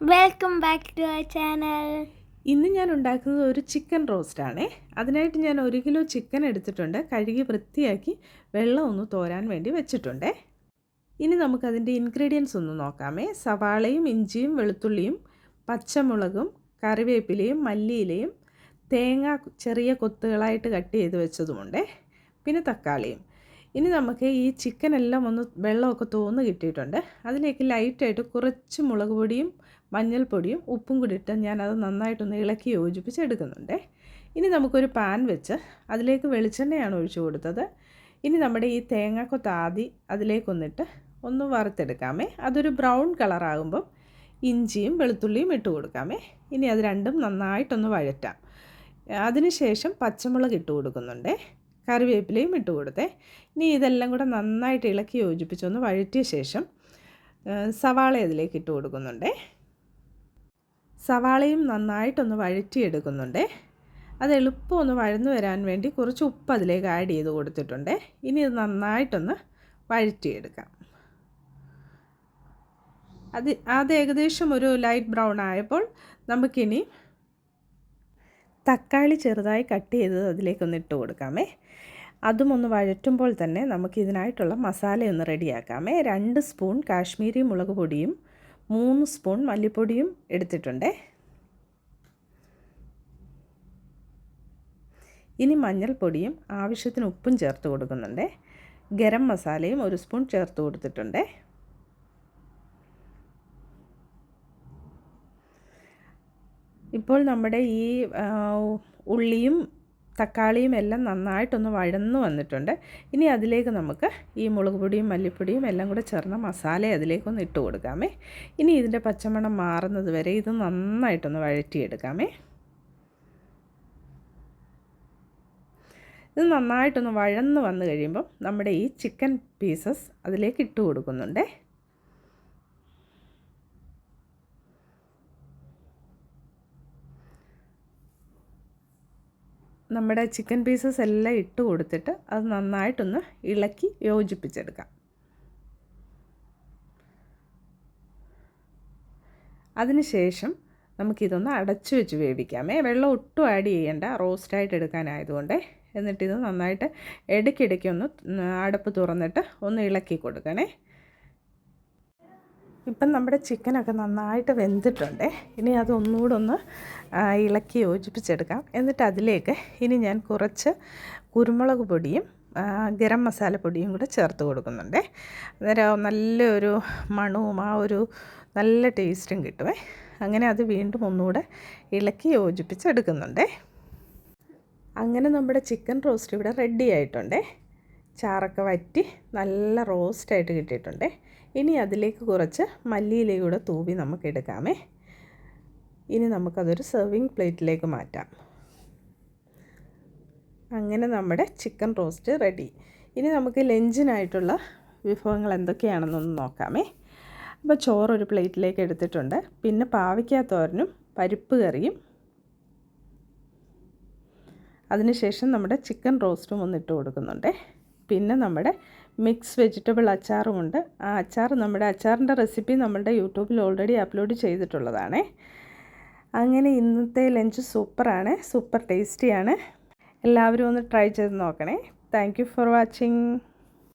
Welcome back to our channel ഇന്ന് ഞാൻ ഉണ്ടാക്കുന്നത് ഒരു ചിക്കൻ റോസ്റ്റ് ആണേ. അതിനായിട്ട് ഞാൻ ഒരു കിലോ ചിക്കൻ എടുത്തിട്ടുണ്ട്. കഴുകി വൃത്തിയാക്കി വെള്ളം ഒന്ന് തോരാൻ വേണ്ടി വെച്ചിട്ടുണ്ടേ. ഇനി നമുക്കതിന്റെ ഇൻഗ്രീഡിയൻസ് ഒന്ന് നോക്കാമേ. സവാളയും ഇഞ്ചിയും വെളുത്തുള്ളിയും പച്ചമുളകും കറിവേപ്പിലയും മല്ലിയിലയും തേങ്ങ ചെറിയ കൊത്തുകളായിട്ട് കട്ട് ചെയ്ത് വെച്ചതുമുണ്ടേ. പിന്നെ തക്കാളിയും. ഇനി നമുക്ക് ഈ ചിക്കൻ എല്ലാം ഒന്ന് വെള്ളമൊക്കെ തോന്ന് കിട്ടിയിട്ടുണ്ട്. അതിലേക്ക് ലൈറ്റായിട്ട് കുറച്ച് മുളക് പൊടിയും മഞ്ഞൾപ്പൊടിയും ഉപ്പും കൂടി ഇട്ട് ഞാനത് നന്നായിട്ടൊന്ന് ഇളക്കി യോജിപ്പിച്ച് എടുക്കുന്നുണ്ട്. ഇനി നമുക്കൊരു പാൻ വെച്ച് അതിലേക്ക് വെളിച്ചെണ്ണയാണ് ഒഴിച്ചു കൊടുത്തത്. ഇനി നമ്മുടെ ഈ തേങ്ങാക്കൊത്ത് ആദി അതിലേക്കൊന്നിട്ട് ഒന്ന് വറുത്തെടുക്കാമേ. അതൊരു ബ്രൗൺ കളറാകുമ്പം ഇഞ്ചിയും വെളുത്തുള്ളിയും ഇട്ട് കൊടുക്കാമേ. ഇനി അത് രണ്ടും നന്നായിട്ടൊന്ന് വഴറ്റാം. അതിനുശേഷം പച്ചമുളക് ഇട്ട് കൊടുക്കുന്നുണ്ടേ. കറിവേപ്പിലയും ഇട്ട് കൊടുത്തെ. ഇനി ഇതെല്ലാം കൂടെ നന്നായിട്ട് ഇളക്കി യോജിപ്പിച്ചൊന്ന് വഴറ്റിയ ശേഷം സവാള ഇതിലേക്ക് ഇട്ട് കൊടുക്കുന്നുണ്ടേ. സവാളയും നന്നായിട്ടൊന്ന് വഴറ്റിയെടുക്കുന്നുണ്ടേ. അത് എളുപ്പം ഒന്ന് വഴന്നു വരാൻ വേണ്ടി കുറച്ച് ഉപ്പ് അതിലേക്ക് ആഡ് ചെയ്ത് കൊടുത്തിട്ടുണ്ട്. ഇനി ഇത് നന്നായിട്ടൊന്ന് വഴറ്റിയെടുക്കാം. അത് അത് ഏകദേശം ഒരു ലൈറ്റ് ബ്രൗൺ ആയപ്പോൾ നമുക്കിനി തക്കാളി ചെറുതായി കട്ട് ചെയ്തത് അതിലേക്കൊന്ന് ഇട്ട് കൊടുക്കാമേ. അതും ഒന്ന് വഴറ്റുമ്പോൾ തന്നെ നമുക്ക് ഇതിനായിട്ടുള്ള മസാലയൊന്ന് റെഡിയാക്കാമേ. രണ്ട് സ്പൂൺ കാശ്മീരി മുളക് പൊടിയും മൂന്ന് സ്പൂൺ മല്ലിപ്പൊടിയും എടുത്തിട്ടുണ്ട്. ഇനി മഞ്ഞൾപ്പൊടിയും ആവശ്യത്തിന് ഉപ്പും ചേർത്ത് കൊടുക്കുന്നുണ്ട്. ഗരം മസാലയും ഒരു സ്പൂൺ ചേർത്ത് കൊടുത്തിട്ടുണ്ട്. ഇപ്പോൾ നമ്മുടെ ഈ ഉള്ളിയും തക്കാളിയും എല്ലാം നന്നായിട്ടൊന്ന് വഴന്നു വന്നിട്ടുണ്ട്. ഇനി അതിലേക്ക് നമുക്ക് ഈ മുളക് പൊടിയും മല്ലിപ്പൊടിയും എല്ലാം കൂടെ ചേർന്ന മസാല അതിലേക്കൊന്ന് ഇട്ട് കൊടുക്കാമേ. ഇനി ഇതിന്റെ പച്ചമണം മാറുന്നത് വരെ ഇത് നന്നായിട്ടൊന്ന് വഴറ്റിയെടുക്കാമേ. ഇത് നന്നായിട്ടൊന്ന് വഴന്ന് വന്നു കഴിയുമ്പം നമ്മുടെ ഈ ചിക്കൻ പീസസ് അതിലേക്ക് ഇട്ട് കൊടുക്കുന്നുണ്ടേ. നമ്മുടെ ചിക്കൻ പീസസ് എല്ലാം ഇട്ട് കൊടുത്തിട്ട് അത് നന്നായിട്ടൊന്ന് ഇളക്കി യോജിപ്പിച്ചെടുക്കാം. അതിനുശേഷം നമുക്കിതൊന്ന് അടച്ചു വെച്ച് വേവിക്കാമേ. വെള്ളം ഒട്ടും ആഡ് ചെയ്യേണ്ട. റോസ്റ്റായിട്ട് എടുക്കാനായതുകൊണ്ട്. എന്നിട്ടിത് നന്നായിട്ട് ഇടയ്ക്കിടയ്ക്ക് ഒന്ന് അടപ്പ് തുറന്നിട്ട് ഒന്ന് ഇളക്കി കൊടുക്കണേ. ഇപ്പം നമ്മുടെ ചിക്കനൊക്കെ നന്നായിട്ട് വെന്തിട്ടുണ്ട്. ഇനി അത് ഒന്നുകൂടെ ഒന്ന് ഇളക്കി യോജിപ്പിച്ചെടുക്കാം. എന്നിട്ട് അതിലേക്ക് ഇനി ഞാൻ കുറച്ച് കുരുമുളക് പൊടിയും ഗരം മസാല പൊടിയും കൂടെ ചേർത്ത് കൊടുക്കുന്നുണ്ട്. അന്നേരം നല്ലൊരു മണവും ആ ഒരു നല്ല ടേസ്റ്റും കിട്ടുമേ അങ്ങനെ അത് വീണ്ടും ഒന്നുകൂടെ ഇളക്കി യോജിപ്പിച്ചെടുക്കുന്നുണ്ട്. അങ്ങനെ നമ്മുടെ ചിക്കൻ റോസ്റ്റ് ഇവിടെ റെഡി ആയിട്ടുണ്ടേ. ചാറൊക്കെ വറ്റി നല്ല റോസ്റ്റായിട്ട് കിട്ടിയിട്ടുണ്ടേ. ഇനി അതിലേക്ക് കുറച്ച് മല്ലിയിലയൂടെ തൂവി നമുക്ക് എടുക്കാമേ. ഇനി നമുക്കതൊരു സെർവിങ് പ്ലേറ്റിലേക്ക് മാറ്റാം. അങ്ങനെ നമ്മുടെ ചിക്കൻ റോസ്റ്റ് റെഡി ഇനി നമുക്ക് ലഞ്ചിനായിട്ടുള്ള വിഭവങ്ങൾ എന്തൊക്കെയാണെന്നൊന്ന് നോക്കാമേ. അപ്പോൾ ചോറ് ഒരു പ്ലേറ്റിലേക്ക് എടുത്തിട്ടുണ്ട്. പിന്നെ പാവയ്ക്കാത്തോരനും പരിപ്പ് കറിയും. അതിനുശേഷം നമ്മുടെ ചിക്കൻ റോസ്റ്റും ഒന്ന് ഇട്ട് കൊടുക്കുന്നുണ്ട്. പിന്നെ നമ്മുടെ മിക്സ് വെജിറ്റബിൾ അച്ചാറുമുണ്ട് ആ അച്ചാർ നമ്മുടെ അച്ചാറിന്റെ റെസിപ്പി നമ്മുടെ യൂട്യൂബിൽ ഓൾറെഡി അപ്ലോഡ് ചെയ്തിട്ടുള്ളതാണ്. അങ്ങനെ ഇന്നത്തെ ലഞ്ച് സൂപ്പറാണ്. സൂപ്പർ ടേസ്റ്റിയാണ്. എല്ലാവരും ഒന്ന് ട്രൈ ചെയ്ത് നോക്കണേ. Thank for watching.